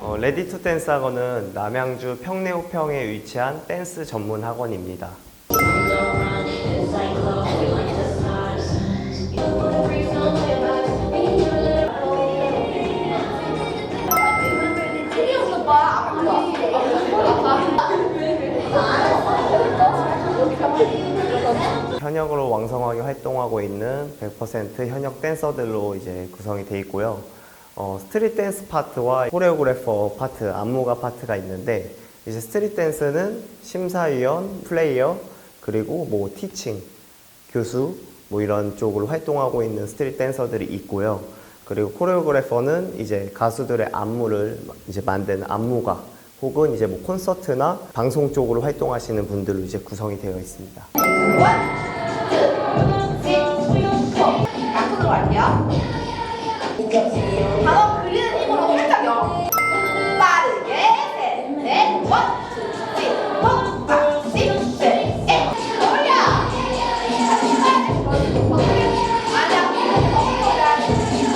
어, 레디 투 댄스 학원은 남양주 평내호평에 위치한 댄스 전문 학원입니다. Thank you. 현역으로 왕성하게 활동하고 있는 100% 현역 댄서들로 이제 구성이 돼 있고요. 어, 스트릿 댄스 파트와 코레오그래퍼 파트, 안무가 파트가 있는데 이제 스트릿 댄스는 심사위원, 플레이어, 그리고 뭐 티칭, 교수 뭐 이런 쪽으로 활동하고 있는 스트릿 댄서들이 있고요. 그리고 코레오그래퍼는 이제 가수들의 안무를 이제 만드는 안무가 혹은 이제 뭐 콘서트나 방송 쪽으로 활동하시는 분들로 이제 구성이 되어 있습니다. 약속으로 갈게요. 단어 그리는 힘으로 살짝요. 빠르게 셋, 넷, 원, 투, 쓰리, 포, 파, 식, 셋, 넷. 올려. 아니야.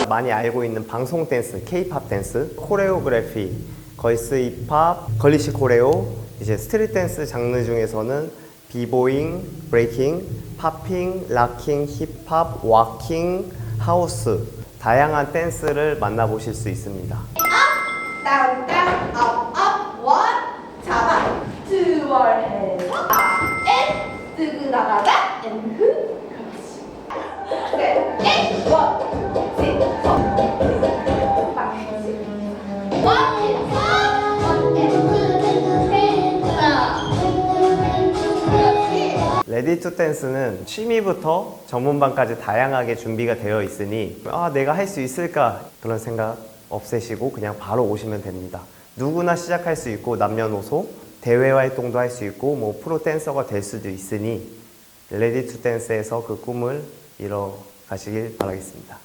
많이 알고 있는 방송 댄스, K-팝 댄스, 코레오그래피, 걸스 힙합, 걸리시 코레오, 이제 스트릿 댄스 장르 중에서는 비보잉, 브레이킹, 팝핑, 락킹, 힙합, 와킹, 하우스 다양한 댄스를 만나보실 수 있습니다. 다 레디 투 댄스는 취미부터 전문반까지 다양하게 준비가 되어 있으니 아 내가 할 수 있을까 그런 생각 없애시고 그냥 바로 오시면 됩니다. 누구나 시작할 수 있고 남녀노소 대외 활동도 할 수 있고 뭐 프로 댄서가 될 수도 있으니 레디 투 댄스에서 그 꿈을 이뤄 가시길 바라겠습니다.